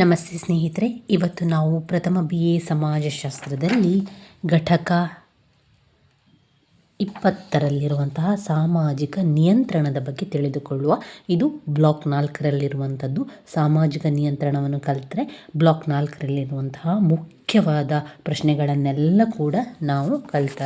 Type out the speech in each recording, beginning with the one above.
ನಮಸ್ತೆ ಸ್ನೇಹಿತರೆ, ಇವತ್ತು ನಾವು ಪ್ರಥಮ ಬಿ ಎ ಸಮಾಜಶಾಸ್ತ್ರದಲ್ಲಿ ಘಟಕ ಇಪ್ಪತ್ತರಲ್ಲಿರುವಂತಹ ಸಾಮಾಜಿಕ ನಿಯಂತ್ರಣದ ಬಗ್ಗೆ ತಿಳಿದುಕೊಳ್ಳುವ. ಇದು ಬ್ಲಾಕ್ ನಾಲ್ಕರಲ್ಲಿರುವಂಥದ್ದು. ಸಾಮಾಜಿಕ ನಿಯಂತ್ರಣವನ್ನು ಕಲಿತರೆ ಬ್ಲಾಕ್ ನಾಲ್ಕರಲ್ಲಿರುವಂತಹ ಮುಖ್ಯವಾದ ಪ್ರಶ್ನೆಗಳನ್ನೆಲ್ಲ ಕೂಡ ನಾವು ಕಲಿತ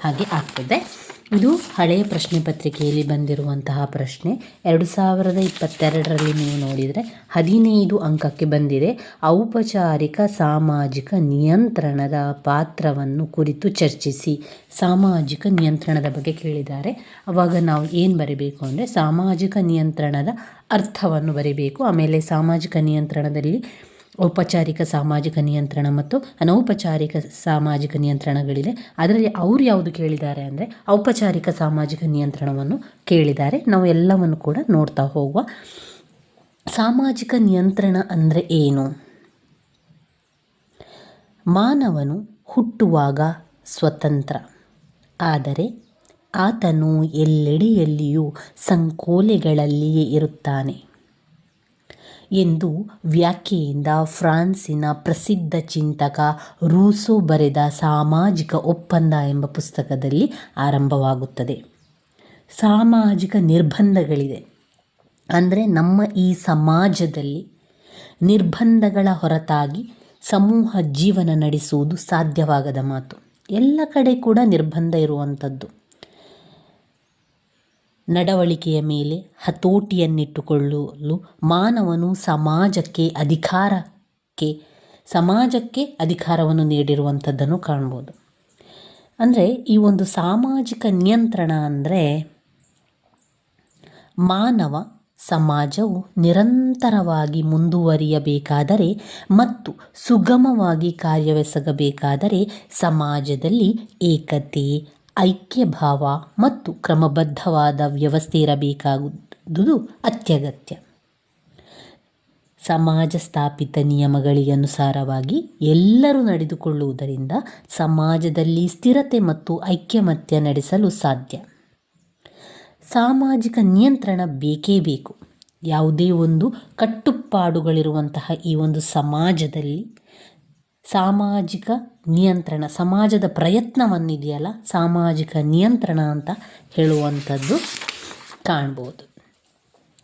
ಹಾಗೆ ಆಗ್ತದೆ. ಇದು ಹಳೆಯ ಪ್ರಶ್ನೆ ಪತ್ರಿಕೆಯಲ್ಲಿ ಬಂದಿರುವಂತಹ ಪ್ರಶ್ನೆ. ಎರಡು ಸಾವಿರದ ಇಪ್ಪತ್ತೆರಡರಲ್ಲಿ ನೀವು ನೋಡಿದರೆ ಹದಿನೈದು ಅಂಕಕ್ಕೆ ಬಂದಿದೆ. ಔಪಚಾರಿಕ ಸಾಮಾಜಿಕ ನಿಯಂತ್ರಣದ ಪಾತ್ರವನ್ನು ಕುರಿತು ಚರ್ಚಿಸಿ. ಸಾಮಾಜಿಕ ನಿಯಂತ್ರಣದ ಬಗ್ಗೆ ಕೇಳಿದ್ದಾರೆ. ಆವಾಗ ನಾವು ಏನು ಬರೀಬೇಕು ಅಂದರೆ ಸಾಮಾಜಿಕ ನಿಯಂತ್ರಣದ ಅರ್ಥವನ್ನು ಬರೀಬೇಕು. ಆಮೇಲೆ ಸಾಮಾಜಿಕ ನಿಯಂತ್ರಣದಲ್ಲಿ ಔಪಚಾರಿಕ ಸಾಮಾಜಿಕ ನಿಯಂತ್ರಣ ಮತ್ತು ಅನೌಪಚಾರಿಕ ಸಾಮಾಜಿಕ ನಿಯಂತ್ರಣಗಳಿದೆ. ಅದರಲ್ಲಿ ಅವರು ಯಾವುದು ಕೇಳಿದ್ದಾರೆ ಅಂದರೆ ಔಪಚಾರಿಕ ಸಾಮಾಜಿಕ ನಿಯಂತ್ರಣವನ್ನು ಕೇಳಿದ್ದಾರೆ. ನಾವು ಎಲ್ಲವನ್ನು ಕೂಡ ನೋಡ್ತಾ ಹೋಗುವ. ಸಾಮಾಜಿಕ ನಿಯಂತ್ರಣ ಅಂದರೆ ಏನು? ಮಾನವನು ಹುಟ್ಟುವಾಗ ಸ್ವತಂತ್ರ. ಆದರೆ ಆತನು ಎಲ್ಲೆಡೆಯಲ್ಲಿಯೂ ಸಂಕೋಲೆಗಳಲ್ಲಿಯೇ ಇರುತ್ತಾನೆ. ಎಂದು ವ್ಯಾಖ್ಯೆಯಿಂದ ಫ್ರಾನ್ಸಿನ ಪ್ರಸಿದ್ಧ ಚಿಂತಕ ರೂಸೋ ಬರೆದ ಸಾಮಾಜಿಕ ಒಪ್ಪಂದ ಎಂಬ ಪುಸ್ತಕದಲ್ಲಿ ಆರಂಭವಾಗುತ್ತದೆ. ಸಾಮಾಜಿಕ ನಿರ್ಬಂಧಗಳಿದೆ. ಅಂದರೆ ನಮ್ಮ ಈ ಸಮಾಜದಲ್ಲಿ ನಿರ್ಬಂಧಗಳ ಹೊರತಾಗಿ ಸಮೂಹ ಜೀವನ ನಡೆಸುವುದು ಸಾಧ್ಯವಾಗದ ಮಾತು. ಎಲ್ಲ ಕಡೆ ಕೂಡ ನಿರ್ಬಂಧ ಇರುವಂಥದ್ದು. ನಡವಳಿಕೆಯ ಮೇಲೆ ಹತೋಟಿಯನ್ನಿಟ್ಟುಕೊಳ್ಳಲು ಮಾನವನು ಸಮಾಜಕ್ಕೆ ಅಧಿಕಾರಕ್ಕೆ, ಸಮಾಜಕ್ಕೆ ಅಧಿಕಾರವನ್ನು ನೀಡಿರುವಂಥದ್ದನ್ನು ಕಾಣ್ಬೋದು. ಅಂದರೆ ಈ ಒಂದು ಸಾಮಾಜಿಕ ನಿಯಂತ್ರಣ ಅಂದರೆ ಮಾನವ ಸಮಾಜವು ನಿರಂತರವಾಗಿ ಮುಂದುವರಿಯಬೇಕಾದರೆ ಮತ್ತು ಸುಗಮವಾಗಿ ಕಾರ್ಯವೆಸಗಬೇಕಾದರೆ ಸಮಾಜದಲ್ಲಿ ಏಕತೆ ಐಕ್ಯಭಾವ ಮತ್ತು ಕ್ರಮಬದ್ಧವಾದ ವ್ಯವಸ್ಥೆ ಇರಬೇಕಾಗುವುದು ಅತ್ಯಗತ್ಯ. ಸಮಾಜ ಸ್ಥಾಪಿತ ನಿಯಮಗಳಿಗೆ ಅನುಸಾರವಾಗಿ ಎಲ್ಲರೂ ನಡೆದುಕೊಳ್ಳುವುದರಿಂದ ಸಮಾಜದಲ್ಲಿ ಸ್ಥಿರತೆ ಮತ್ತು ಐಕ್ಯಮತ್ಯ ನಡೆಸಲು ಸಾಧ್ಯ. ಸಾಮಾಜಿಕ ನಿಯಂತ್ರಣ ಬೇಕೇ ಬೇಕು. ಯಾವುದೇ ಒಂದು ಕಟ್ಟುಪಾಡುಗಳಿರುವಂತಹ ಈ ಒಂದು ಸಮಾಜದಲ್ಲಿ ಸಾಮಾಜಿಕ ನಿಯಂತ್ರಣ, ಸಮಾಜದ ಪ್ರಯತ್ನವನ್ನಿದೆಯಲ್ಲ, ಸಾಮಾಜಿಕ ನಿಯಂತ್ರಣ ಅಂತ ಹೇಳುವಂಥದ್ದು ಕಾಣ್ಬೋದು.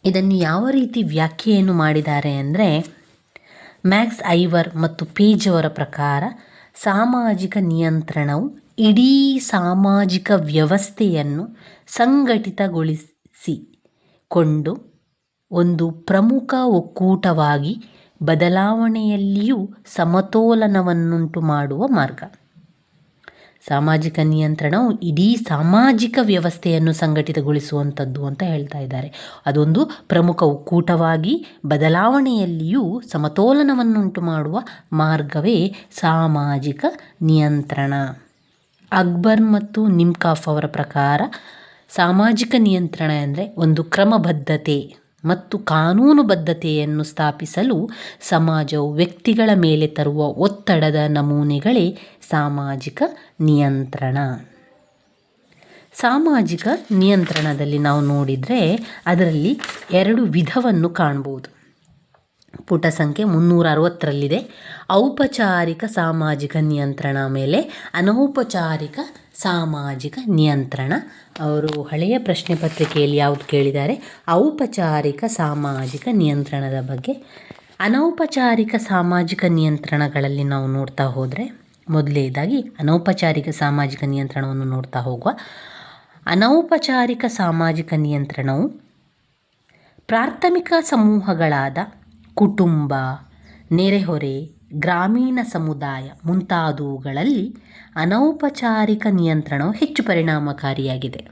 ಇದನ್ನು ಯಾವ ರೀತಿ ವ್ಯಾಖ್ಯೆಯನ್ನು ಮಾಡಿದ್ದಾರೆ ಅಂದರೆ, ಮ್ಯಾಕ್ಸ್ ಐವರ್ ಮತ್ತು ಪೇಜ್ ಅವರ ಪ್ರಕಾರ ಸಾಮಾಜಿಕ ನಿಯಂತ್ರಣವು ಇಡೀ ಸಾಮಾಜಿಕ ವ್ಯವಸ್ಥೆಯನ್ನು ಸಂಘಟಿತಗೊಳಿಸಿಕೊಂಡು ಒಂದು ಪ್ರಮುಖ ಒಕ್ಕೂಟವಾಗಿ ಬದಲಾವಣೆಯಲ್ಲಿಯೂ ಸಮತೋಲನವನ್ನುಂಟು ಮಾಡುವ ಮಾರ್ಗ. ಸಾಮಾಜಿಕ ನಿಯಂತ್ರಣವು ಇಡೀ ಸಾಮಾಜಿಕ ವ್ಯವಸ್ಥೆಯನ್ನು ಸಂಘಟಿತಗೊಳಿಸುವಂಥದ್ದು ಅಂತ ಹೇಳ್ತಾ ಇದ್ದಾರೆ. ಅದೊಂದು ಪ್ರಮುಖ ಒಕ್ಕೂಟವಾಗಿ ಬದಲಾವಣೆಯಲ್ಲಿಯೂ ಸಮತೋಲನವನ್ನುಂಟು ಮಾಡುವ ಮಾರ್ಗವೇ ಸಾಮಾಜಿಕ ನಿಯಂತ್ರಣ. ಅಕ್ಬರ್ ಮತ್ತು ನಿಮ್ಕಾಫ್ ಅವರ ಪ್ರಕಾರ ಸಾಮಾಜಿಕ ನಿಯಂತ್ರಣ ಅಂದರೆ ಒಂದು ಕ್ರಮಬದ್ಧತೆ. ಮತ್ತು ಕಾನೂನುಬದ್ಧತೆಯನ್ನು ಸ್ಥಾಪಿಸಲು ಸಮಾಜವು ವ್ಯಕ್ತಿಗಳ ಮೇಲೆ ತರುವ ಒತ್ತಡದ ನಮೂನೆಗಳೇ ಸಾಮಾಜಿಕ ನಿಯಂತ್ರಣ. ಸಾಮಾಜಿಕ ನಿಯಂತ್ರಣದಲ್ಲಿ ನಾವು ನೋಡಿದರೆ ಅದರಲ್ಲಿ ಎರಡು ವಿಧವನ್ನು ಕಾಣ್ಬೋದು. ಪುಟ ಸಂಖ್ಯೆ ಮುನ್ನೂರ ಅರವತ್ತರಲ್ಲಿದೆ ಔಪಚಾರಿಕ ಸಾಮಾಜಿಕ ನಿಯಂತ್ರಣ ಮೇಲೆ ಅನೌಪಚಾರಿಕ ಸಾಮಾಜಿಕ ನಿಯಂತ್ರಣ. ಅವರು ಹಳೆಯ ಪ್ರಶ್ನೆ ಪತ್ರಿಕೆಯಲ್ಲಿ ಯಾವುದು ಕೇಳಿದ್ದಾರೆ? ಔಪಚಾರಿಕ ಸಾಮಾಜಿಕ ನಿಯಂತ್ರಣದ ಬಗ್ಗೆ. ಅನೌಪಚಾರಿಕ ಸಾಮಾಜಿಕ ನಿಯಂತ್ರಣಗಳಲ್ಲಿ ನಾವು ನೋಡ್ತಾ ಹೋದರೆ ಮೊದಲನೇದಾಗಿ ಅನೌಪಚಾರಿಕ ಸಾಮಾಜಿಕ ನಿಯಂತ್ರಣವನ್ನು ನೋಡ್ತಾ ಹೋಗುವ. ಅನೌಪಚಾರಿಕ ಸಾಮಾಜಿಕ ನಿಯಂತ್ರಣವು ಪ್ರಾಥಮಿಕ ಸಮೂಹಗಳಾದ ಕುಟುಂಬ, ನೆರೆಹೊರೆ ಗ್ರಾಮೀಣ ಸಮುದಾಯ ಮುಂತಾದವುಗಳಲ್ಲಿ ಅನೌಪಚಾರಿಕ ನಿಯಂತ್ರಣವು ಹೆಚ್ಚು ಪರಿಣಾಮಕಾರಿಯಾಗಿದೆ.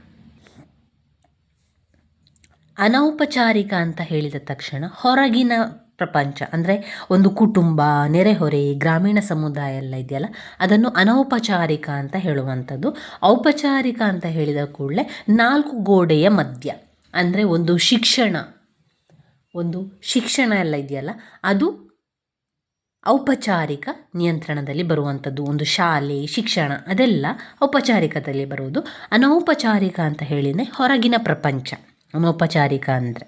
ಅನೌಪಚಾರಿಕ ಅಂತ ಹೇಳಿದ ತಕ್ಷಣ ಹೊರಗಿನ ಪ್ರಪಂಚ, ಅಂದರೆ ಒಂದು ಕುಟುಂಬ, ನೆರೆಹೊರೆ, ಗ್ರಾಮೀಣ ಸಮುದಾಯ ಎಲ್ಲ ಇದೆಯಲ್ಲ, ಅದನ್ನು ಅನೌಪಚಾರಿಕ ಅಂತ ಹೇಳುವಂಥದ್ದು. ಔಪಚಾರಿಕ ಅಂತ ಹೇಳಿದ ಕೂಡಲೇ ನಾಲ್ಕು ಗೋಡೆಯ ಮಧ್ಯ, ಅಂದರೆ ಒಂದು ಶಿಕ್ಷಣ ಒಂದು ಶಿಕ್ಷಣ ಎಲ್ಲ ಇದೆಯಲ್ಲ, ಅದು ಔಪಚಾರಿಕ ನಿಯಂತ್ರಣದಲ್ಲಿ ಬರುವಂಥದ್ದು ಒಂದು ಶಾಲೆ, ಶಿಕ್ಷಣ ಅದೆಲ್ಲ ಔಪಚಾರಿಕದಲ್ಲಿ ಬರುವುದು. ಅನೌಪಚಾರಿಕ ಅಂತ ಹೇಳಿದರೆ ಹೊರಗಿನ ಪ್ರಪಂಚ. ಅನೌಪಚಾರಿಕ ಅಂದರೆ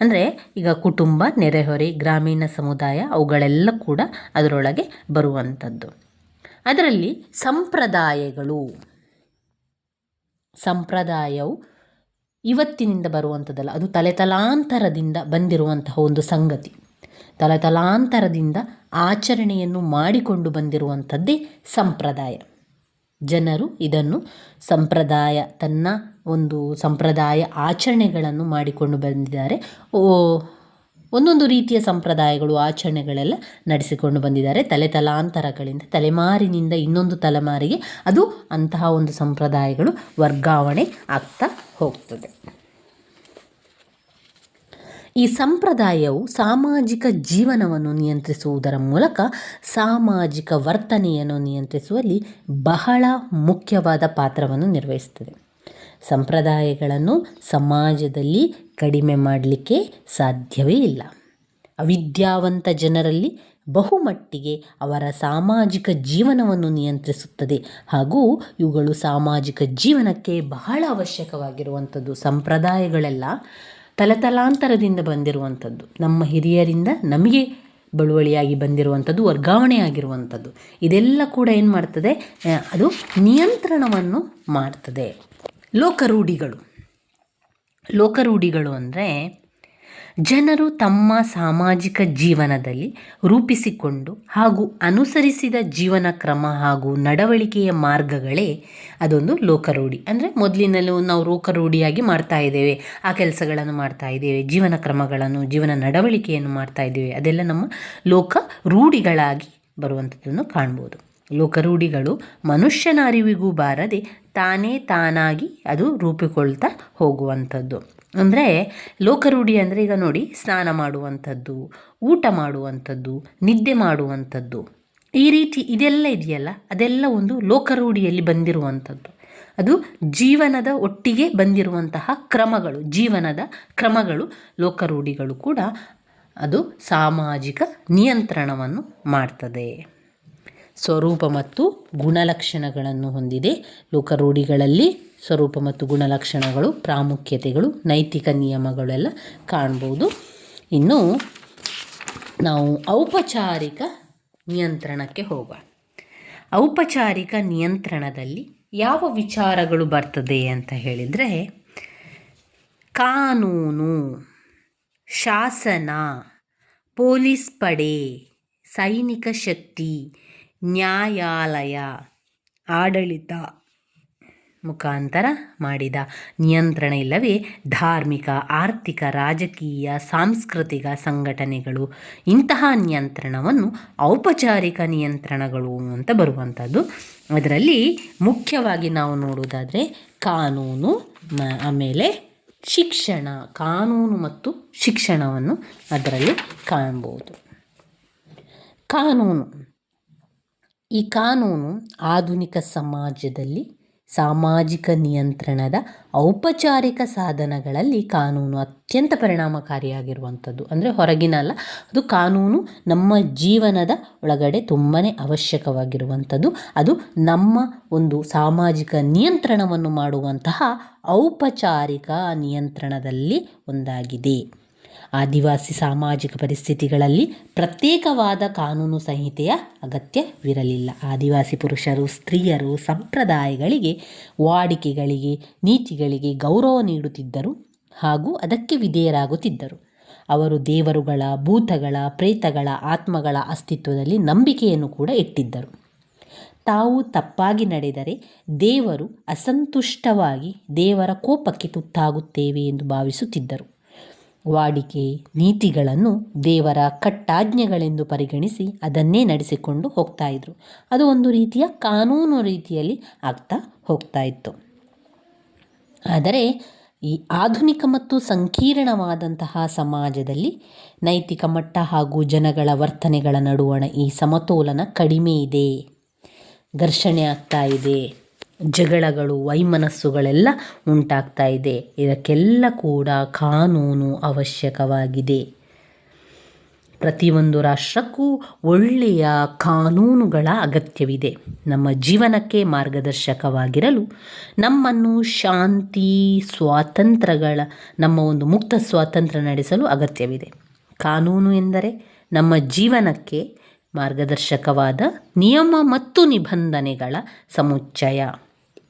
ಅಂದರೆ ಈಗ ಕುಟುಂಬ, ನೆರೆಹೊರೆ, ಗ್ರಾಮೀಣ ಸಮುದಾಯ ಅವುಗಳೆಲ್ಲ ಕೂಡ ಅದರೊಳಗೆ ಬರುವಂಥದ್ದು. ಅದರಲ್ಲಿ ಸಂಪ್ರದಾಯಗಳು, ಸಂಪ್ರದಾಯವು ಇವತ್ತಿನಿಂದ ಬರುವಂಥದ್ದಲ್ಲ, ಅದು ತಲೆತಲಾಂತರದಿಂದ ಬಂದಿರುವಂತಹ ಒಂದು ಸಂಗತಿ. ತಲೆತಲಾಂತರದಿಂದ ಆಚರಣೆಯನ್ನು ಮಾಡಿಕೊಂಡು ಬಂದಿರುವಂಥದ್ದೇ ಸಂಪ್ರದಾಯ. ಜನರು ಇದನ್ನು ಸಂಪ್ರದಾಯ, ತನ್ನ ಒಂದು ಸಂಪ್ರದಾಯ ಆಚರಣೆಗಳನ್ನು ಮಾಡಿಕೊಂಡು ಬಂದಿದ್ದಾರೆ. ಒಂದೊಂದು ರೀತಿಯ ಸಂಪ್ರದಾಯಗಳು, ಆಚರಣೆಗಳೆಲ್ಲ ನಡೆಸಿಕೊಂಡು ಬಂದಿದ್ದಾರೆ. ತಲೆ ತಲಾಂತರಗಳಿಂದ ತಲೆಮಾರಿನಿಂದ ಇನ್ನೊಂದು ತಲೆಮಾರಿಗೆ ಅದು ಅಂತಹ ಒಂದು ಸಂಪ್ರದಾಯಗಳು ವರ್ಗಾವಣೆ ಆಗ್ತಾ ಹೋಗ್ತದೆ. ಈ ಸಂಪ್ರದಾಯವು ಸಾಮಾಜಿಕ ಜೀವನವನ್ನು ನಿಯಂತ್ರಿಸುವುದರ ಮೂಲಕ ಸಾಮಾಜಿಕ ವರ್ತನೆಯನ್ನು ನಿಯಂತ್ರಿಸುವಲ್ಲಿ ಬಹಳ ಮುಖ್ಯವಾದ ಪಾತ್ರವನ್ನು ನಿರ್ವಹಿಸುತ್ತದೆ. ಸಂಪ್ರದಾಯಗಳನ್ನು ಸಮಾಜದಲ್ಲಿ ಕಡಿಮೆ ಮಾಡಲಿಕ್ಕೆ ಸಾಧ್ಯವೇ ಇಲ್ಲ. ಅವಿದ್ಯಾವಂತ ಜನರಲ್ಲಿ ಬಹುಮಟ್ಟಿಗೆ ಅವರ ಸಾಮಾಜಿಕ ಜೀವನವನ್ನು ನಿಯಂತ್ರಿಸುತ್ತದೆ ಹಾಗೂ ಇವುಗಳು ಸಾಮಾಜಿಕ ಜೀವನಕ್ಕೆ ಬಹಳ ಅವಶ್ಯಕವಾಗಿರುವಂಥದ್ದು. ಸಂಪ್ರದಾಯಗಳೆಲ್ಲ ತಲತಲಾಂತರದಿಂದ ಬಂದಿರುವಂಥದ್ದು, ನಮ್ಮ ಹಿರಿಯರಿಂದ ನಮಗೆ ಬಳುವಳಿಯಾಗಿ ಬಂದಿರುವಂಥದ್ದು ವರ್ಗಾವಣೆ ಆಗಿರುವಂಥದ್ದು ಇದೆಲ್ಲ ಕೂಡ ಏನು ಮಾಡ್ತದೆ? ಅದು ನಿಯಂತ್ರಣವನ್ನು ಮಾಡ್ತದೆ. ಲೋಕರೂಢಿಗಳು. ಲೋಕರೂಢಿಗಳು ಅಂದರೆ ಜನರು ತಮ್ಮ ಸಾಮಾಜಿಕ ಜೀವನದಲ್ಲಿ ರೂಪಿಸಿಕೊಂಡು ಹಾಗೂ ಅನುಸರಿಸಿದ ಜೀವನ ಕ್ರಮ ಹಾಗೂ ನಡವಳಿಕೆಯ ಮಾರ್ಗಗಳೇ ಅದೊಂದು ಲೋಕರೂಢಿ. ಅಂದರೆ ಮೊದಲಿನಲ್ಲೂ ನಾವು ಲೋಕರೂಢಿಯಾಗಿ ಮಾಡ್ತಾ ಇದ್ದೇವೆ. ಆ ಕೆಲಸಗಳನ್ನು ಮಾಡ್ತಾ ಇದ್ದೇವೆ, ಜೀವನ ಕ್ರಮಗಳನ್ನು, ಜೀವನ ನಡವಳಿಕೆಯನ್ನು ಮಾಡ್ತಾ ಇದ್ದೇವೆ. ಅದೆಲ್ಲ ನಮ್ಮ ಲೋಕ ರೂಢಿಗಳಾಗಿ ಬರುವಂಥದ್ದನ್ನು ಕಾಣ್ಬೋದು. ಲೋಕರೂಢಿಗಳು ಮನುಷ್ಯನ ಅರಿವಿಗೂ ಬಾರದೆ ತಾನೇ ತಾನಾಗಿ ಅದು ರೂಪಿಕೊಳ್ತಾ ಹೋಗುವಂಥದ್ದು. ಅಂದರೆ ಲೋಕರೂಢಿ ಅಂದರೆ ಈಗ ನೋಡಿ ಸ್ನಾನ ಮಾಡುವಂಥದ್ದು, ಊಟ ಮಾಡುವಂಥದ್ದು, ನಿದ್ದೆ ಮಾಡುವಂಥದ್ದು. ಈ ರೀತಿ ಇದೆಲ್ಲ ಇದೆಯಲ್ಲ, ಅದೆಲ್ಲ ಒಂದು ಲೋಕರೂಢಿಯಲ್ಲಿ ಬಂದಿರುವಂಥದ್ದು. ಅದು ಜೀವನದ ಒಟ್ಟಿಗೆ ಬಂದಿರುವಂತಹ ಕ್ರಮಗಳು, ಜೀವನದ ಕ್ರಮಗಳು. ಲೋಕರೂಢಿಗಳು ಕೂಡ ಅದು ಸಾಮಾಜಿಕ ನಿಯಂತ್ರಣವನ್ನು ಮಾಡ್ತದೆ. ಸ್ವರೂಪ ಮತ್ತು ಗುಣಲಕ್ಷಣಗಳನ್ನು ಹೊಂದಿದೆ. ಲೋಕರೂಢಿಗಳಲ್ಲಿ ಸ್ವರೂಪ ಮತ್ತು ಗುಣಲಕ್ಷಣಗಳು, ಪ್ರಾಮುಖ್ಯತೆಗಳು, ನೈತಿಕ ನಿಯಮಗಳೆಲ್ಲ ಕಾಣ್ಬೋದು. ಇನ್ನು ನಾವು ಔಪಚಾರಿಕ ನಿಯಂತ್ರಣಕ್ಕೆ ಹೋಗೋಣ. ಔಪಚಾರಿಕ ನಿಯಂತ್ರಣದಲ್ಲಿ ಯಾವ ವಿಚಾರಗಳು ಬರ್ತದೆ ಅಂತ ಹೇಳಿದರೆ, ಕಾನೂನು, ಶಾಸನ, ಪೊಲೀಸ್ ಪಡೆ, ಸೈನಿಕ ಶಕ್ತಿ ನ್ಯಾಯಾಲಯ ಆಡಳಿತ ಮುಖಾಂತರ ಮಾಡಿದ ನಿಯಂತ್ರಣ ಇಲ್ಲವೇ ಧಾರ್ಮಿಕ, ಆರ್ಥಿಕ, ರಾಜಕೀಯ, ಸಾಂಸ್ಕೃತಿಕ ಸಂಘಟನೆಗಳು ಇಂತಹ ನಿಯಂತ್ರಣವನ್ನು ಔಪಚಾರಿಕ ನಿಯಂತ್ರಣಗಳು ಅಂತ ಬರುವಂಥದ್ದು. ಅದರಲ್ಲಿ ಮುಖ್ಯವಾಗಿ ನಾವು ನೋಡುವುದಾದರೆ ಕಾನೂನು ಆಮೇಲೆ ಶಿಕ್ಷಣ, ಕಾನೂನು ಮತ್ತು ಶಿಕ್ಷಣವನ್ನು ಅದರಲ್ಲಿ ಕಾಣ್ಬೋದು. ಕಾನೂನು. ಈ ಕಾನೂನು ಆಧುನಿಕ ಸಮಾಜದಲ್ಲಿ ಸಾಮಾಜಿಕ ನಿಯಂತ್ರಣದ ಔಪಚಾರಿಕ ಸಾಧನಗಳಲ್ಲಿ ಕಾನೂನು ಅತ್ಯಂತ ಪರಿಣಾಮಕಾರಿಯಾಗಿರುವಂಥದ್ದು. ಅಂದರೆ ಹೊರಗಿನ ಅಲ್ಲ, ಅದು ಕಾನೂನು ನಮ್ಮ ಜೀವನದ ಒಳಗಡೆ ತುಂಬಾ ಅವಶ್ಯಕವಾಗಿರುವಂಥದ್ದು. ಅದು ನಮ್ಮ ಒಂದು ಸಾಮಾಜಿಕ ನಿಯಂತ್ರಣವನ್ನು ಮಾಡುವಂತಹ ಔಪಚಾರಿಕ ನಿಯಂತ್ರಣದಲ್ಲಿ ಒಂದಾಗಿದೆ. ಆದಿವಾಸಿ ಸಾಮಾಜಿಕ ಪರಿಸ್ಥಿತಿಗಳಲ್ಲಿ ಪ್ರತ್ಯೇಕವಾದ ಕಾನೂನು ಸಂಹಿತೆಯ ಅಗತ್ಯವಿರಲಿಲ್ಲ. ಆದಿವಾಸಿ ಪುರುಷರು, ಸ್ತ್ರೀಯರು, ಸಂಪ್ರದಾಯಗಳಿಗೆ, ವಾಡಿಕೆಗಳಿಗೆ, ನೀತಿಗಳಿಗೆ ಗೌರವ ನೀಡುತ್ತಿದ್ದರು ಹಾಗೂ ಅದಕ್ಕೆ ವಿಧೇಯರಾಗುತ್ತಿದ್ದರು. ಅವರು ದೇವರುಗಳ, ಭೂತಗಳ, ಪ್ರೇತಗಳ, ಆತ್ಮಗಳ ಅಸ್ತಿತ್ವದಲ್ಲಿ ನಂಬಿಕೆಯನ್ನು ಕೂಡ ಇಟ್ಟಿದ್ದರು. ತಾವು ತಪ್ಪಾಗಿ ನಡೆದರೆ ದೇವರು ಅಸಂತುಷ್ಟವಾಗಿ ದೇವರ ಕೋಪಕ್ಕೆ ತುತ್ತಾಗುತ್ತೇವೆ ಎಂದು ಭಾವಿಸುತ್ತಿದ್ದರು. ವಾಡಿಕೆ ನೀತಿಗಳನ್ನು ದೇವರ ಕಟ್ಟಾಜ್ಞೆಗಳೆಂದು ಪರಿಗಣಿಸಿ ಅದನ್ನೇ ನಡೆಸಿಕೊಂಡು ಹೋಗ್ತಾ ಇದ್ರು. ಅದು ಒಂದು ರೀತಿಯ ಕಾನೂನು ರೀತಿಯಲ್ಲಿ ಆಗ್ತಾ ಹೋಗ್ತಾ ಇತ್ತು. ಆದರೆ ಈ ಆಧುನಿಕ ಮತ್ತು ಸಂಕೀರ್ಣವಾದಂತಹ ಸಮಾಜದಲ್ಲಿ ನೈತಿಕ ಮಟ್ಟ ಹಾಗೂ ಜನಗಳ ವರ್ತನೆಗಳ ನಡುವಣ ಈ ಸಮತೋಲನ ಕಡಿಮೆ ಇದೆ. ಘರ್ಷಣೆ ಆಗ್ತಾ ಇದೆ. ಜಗಳಗಳು, ವೈಮನಸ್ಸುಗಳೆಲ್ಲ ಉಂಟಾಗ್ತಾ ಇದೆ. ಇದಕ್ಕೆಲ್ಲ ಕೂಡ ಕಾನೂನು ಅವಶ್ಯಕವಾಗಿದೆ. ಪ್ರತಿಯೊಂದು ರಾಷ್ಟ್ರಕ್ಕೂ ಒಳ್ಳೆಯ ಕಾನೂನುಗಳ ಅಗತ್ಯವಿದೆ. ನಮ್ಮ ಜೀವನಕ್ಕೆ ಮಾರ್ಗದರ್ಶಕವಾಗಿರಲು ನಮ್ಮನ್ನು ಶಾಂತಿ, ಸ್ವಾತಂತ್ರ್ಯಗಳ, ನಮ್ಮ ಒಂದು ಮುಕ್ತ ಸ್ವಾತಂತ್ರ್ಯ ನಡೆಸಲು ಅಗತ್ಯವಿದೆ. ಕಾನೂನು ಎಂದರೆ ನಮ್ಮ ಜೀವನಕ್ಕೆ ಮಾರ್ಗದರ್ಶಕವಾದ ನಿಯಮ ಮತ್ತು ನಿಬಂಧನೆಗಳ ಸಮುಚ್ಚಯ.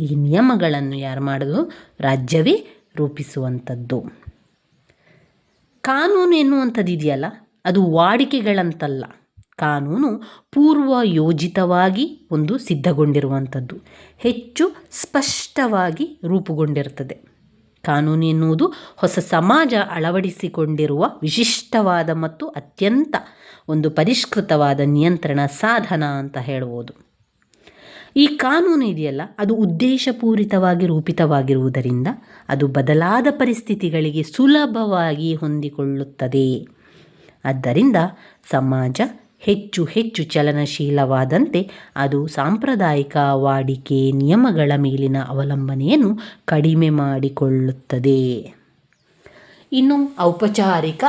ಈ ನಿಯಮಗಳನ್ನು ಯಾರು ಮಾಡೋದು? ರಾಜ್ಯವೇ ರೂಪಿಸುವಂಥದ್ದು. ಕಾನೂನು ಎನ್ನುವಂಥದ್ದು ಇದೆಯಲ್ಲ, ಅದು ವಾಡಿಕೆಗಳಂತಲ್ಲ. ಕಾನೂನು ಪೂರ್ವ ಯೋಜಿತವಾಗಿ ಒಂದು ಸಿದ್ಧಗೊಂಡಿರುವಂಥದ್ದು. ಹೆಚ್ಚು ಸ್ಪಷ್ಟವಾಗಿ ರೂಪುಗೊಂಡಿರುತ್ತದೆ. ಕಾನೂನು ಎನ್ನುವುದು ಹೊಸ ಸಮಾಜ ಅಳವಡಿಸಿಕೊಂಡಿರುವ ವಿಶಿಷ್ಟವಾದ ಮತ್ತು ಅತ್ಯಂತ ಒಂದು ಪರಿಷ್ಕೃತವಾದ ನಿಯಂತ್ರಣ ಸಾಧನ ಅಂತ ಹೇಳ್ಬೋದು. ಈ ಕಾನೂನು ಇದೆಯಲ್ಲ, ಅದು ಉದ್ದೇಶಪೂರಿತವಾಗಿ ರೂಪಿತವಾಗಿರುವುದರಿಂದ ಅದು ಬದಲಾದ ಪರಿಸ್ಥಿತಿಗಳಿಗೆ ಸುಲಭವಾಗಿ ಹೊಂದಿಕೊಳ್ಳುತ್ತದೆ. ಆದ್ದರಿಂದ ಸಮಾಜ ಹೆಚ್ಚು ಹೆಚ್ಚು ಚಲನಶೀಲವಾದಂತೆ ಅದು ಸಾಂಪ್ರದಾಯಿಕ ವಾಡಿಕೆ ನಿಯಮಗಳ ಮೇಲಿನ ಅವಲಂಬನೆಯನ್ನು ಕಡಿಮೆ ಮಾಡಿಕೊಳ್ಳುತ್ತದೆ. ಇನ್ನು ಔಪಚಾರಿಕ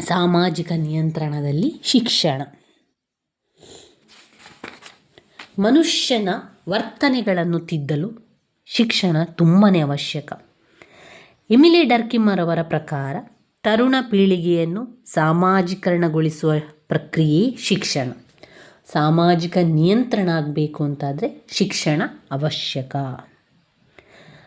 ಸಾಮಾಜಿಕ ನಿಯಂತ್ರಣದಲ್ಲಿ ಶಿಕ್ಷಣ. ಮನುಷ್ಯನ ವರ್ತನೆಗಳನ್ನು ತಿದ್ದಲು ಶಿಕ್ಷಣ ತುಂಬಾ ಅವಶ್ಯಕ. ಎಮಿಲಿ ಡರ್ಕಿಮ್ಮರವರ ಅವರ ಪ್ರಕಾರ ತರುಣ ಪೀಳಿಗೆಯನ್ನು ಸಾಮಾಜೀಕರಣಗೊಳಿಸುವ ಪ್ರಕ್ರಿಯೆ ಶಿಕ್ಷಣ. ಸಾಮಾಜಿಕ ನಿಯಂತ್ರಣ ಆಗಬೇಕು ಅಂತಾದರೆ ಶಿಕ್ಷಣ ಅವಶ್ಯಕ.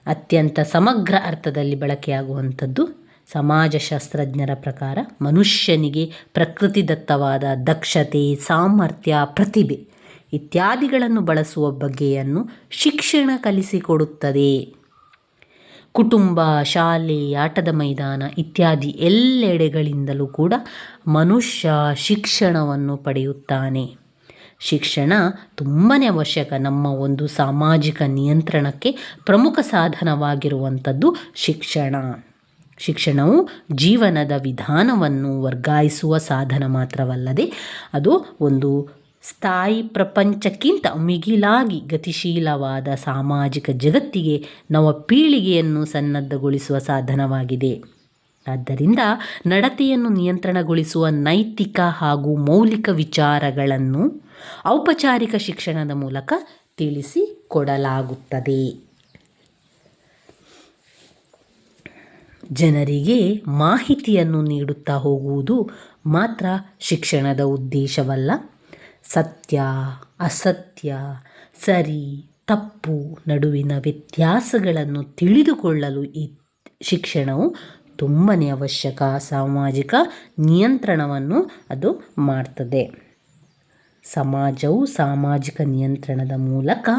ಅತ್ಯಂತ ಸಮಗ್ರ ಅರ್ಥದಲ್ಲಿ ಬಳಕೆಯಾಗುವಂಥದ್ದು ಸಮಾಜಶಾಸ್ತ್ರಜ್ಞರ ಪ್ರಕಾರ ಮನುಷ್ಯನಿಗೆ ಪ್ರಕೃತಿದತ್ತವಾದ ದಕ್ಷತೆ, ಸಾಮರ್ಥ್ಯ, ಪ್ರತಿಭೆ ಇತ್ಯಾದಿಗಳನ್ನು ಬಳಸುವ ಬಗ್ಗೆಯನ್ನು ಶಿಕ್ಷಣ ಕಲಿಸಿಕೊಡುತ್ತದೆ. ಕುಟುಂಬ, ಶಾಲೆ, ಆಟದ ಮೈದಾನ ಇತ್ಯಾದಿ ಎಲ್ಲೆಡೆಗಳಿಂದಲೂ ಕೂಡ ಮನುಷ್ಯ ಶಿಕ್ಷಣವನ್ನು ಪಡೆಯುತ್ತಾನೆ. ಶಿಕ್ಷಣ ತುಂಬಾ ಅವಶ್ಯಕ. ನಮ್ಮ ಒಂದು ಸಾಮಾಜಿಕ ನಿಯಂತ್ರಣಕ್ಕೆ ಪ್ರಮುಖ ಸಾಧನವಾಗಿರುವಂಥದ್ದು ಶಿಕ್ಷಣ. ಶಿಕ್ಷಣವು ಜೀವನದ ವಿಧಾನವನ್ನು ವರ್ಗಾಯಿಸುವ ಸಾಧನ ಮಾತ್ರವಲ್ಲದೆ ಅದು ಒಂದು ಸ್ಥಾಯಿ ಪ್ರಪಂಚಕ್ಕಿಂತ ಮಿಗಿಲಾಗಿ ಗತಿಶೀಲವಾದ ಸಾಮಾಜಿಕ ಜಗತ್ತಿಗೆ ನವ ಪೀಳಿಗೆಯನ್ನು ಸನ್ನದ್ಧಗೊಳಿಸುವ ಸಾಧನವಾಗಿದೆ. ಆದ್ದರಿಂದ ನಡತೆಯನ್ನು ನಿಯಂತ್ರಣಗೊಳಿಸುವ ನೈತಿಕ ಹಾಗೂ ಮೌಲಿಕ ವಿಚಾರಗಳನ್ನು ಔಪಚಾರಿಕ ಶಿಕ್ಷಣದ ಮೂಲಕ ತಿಳಿಸಿಕೊಡಲಾಗುತ್ತದೆ. ಜನರಿಗೆ ಮಾಹಿತಿಯನ್ನು ನೀಡುತ್ತಾ ಹೋಗುವುದು ಮಾತ್ರ ಶಿಕ್ಷಣದ ಉದ್ದೇಶವಲ್ಲ. ಸತ್ಯ, ಅಸತ್ಯ, ಸರಿ, ತಪ್ಪು ನಡುವಿನ ವ್ಯತ್ಯಾಸಗಳನ್ನು ತಿಳಿದುಕೊಳ್ಳಲು ಈ ಶಿಕ್ಷಣವು ತುಂಬನೇ ಅವಶ್ಯಕ. ಸಾಮಾಜಿಕ ನಿಯಂತ್ರಣವನ್ನು ಅದು ಮಾಡ್ತದೆ. ಸಮಾಜವು ಸಾಮಾಜಿಕ ನಿಯಂತ್ರಣದ ಮೂಲಕ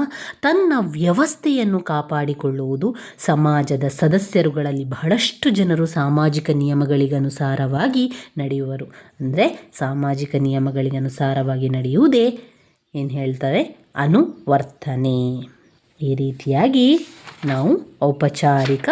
ತನ್ನ ವ್ಯವಸ್ಥೆಯನ್ನು ಕಾಪಾಡಿಕೊಳ್ಳುವುದು, ಸಮಾಜದ ಸದಸ್ಯರುಗಳಲ್ಲಿ ಬಹಳಷ್ಟು ಜನರು ಸಾಮಾಜಿಕ ನಿಯಮಗಳಿಗನುಸಾರವಾಗಿ ನಡೆಯುವರು. ಅಂದರೆ ಸಾಮಾಜಿಕ ನಿಯಮಗಳಿಗನುಸಾರವಾಗಿ ನಡೆಯುವುದೇ ಏನು ಹೇಳ್ತಾರೆ? ಅನುವರ್ತನೆ. ಈ ರೀತಿಯಾಗಿ ನಾವು ಔಪಚಾರಿಕ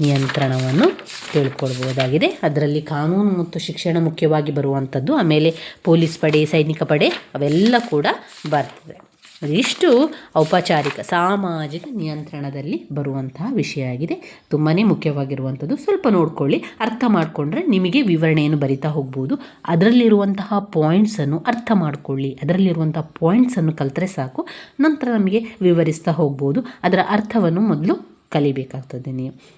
ನಿಯಂತ್ರಣವನ್ನು ತಿಳ್ಕೊಳ್ಬೋದಾಗಿದೆ ಅದರಲ್ಲಿ ಕಾನೂನು ಮತ್ತು ಶಿಕ್ಷಣ ಮುಖ್ಯವಾಗಿ ಬರುವಂಥದ್ದು ಆಮೇಲೆ ಪೊಲೀಸ್ ಪಡೆ, ಸೈನಿಕ ಪಡೆ, ಅವೆಲ್ಲ ಕೂಡ ಬರ್ತದೆ. ಇಷ್ಟು ಔಪಚಾರಿಕ, ಸಾಮಾಜಿಕ ನಿಯಂತ್ರಣದಲ್ಲಿ ಬರುವಂತಹ ವಿಷಯ ಆಗಿದೆ. ತುಂಬಾ ಮುಖ್ಯವಾಗಿರುವಂಥದ್ದು ಸ್ವಲ್ಪ ನೋಡಿಕೊಳ್ಳಿ, ಅರ್ಥ ಮಾಡಿಕೊಂಡ್ರೆ ನಿಮಗೆ ವಿವರಣೆಯನ್ನು ಬರಿತಾ ಹೋಗ್ಬೋದು. ಅದರಲ್ಲಿರುವಂತಹ ಪಾಯಿಂಟ್ಸನ್ನು ಅರ್ಥ ಮಾಡಿಕೊಳ್ಳಿ. ಅದರಲ್ಲಿರುವಂಥ ಪಾಯಿಂಟ್ಸನ್ನು ಕಲಿತ್ರೆ ಸಾಕು. ನಂತರ ನಮಗೆ ವಿವರಿಸ್ತಾ ಹೋಗ್ಬೋದು. ಅದರ ಅರ್ಥವನ್ನು ಮೊದಲು ಕಲಿಬೇಕಾಗ್ತದೆ ನೀವು.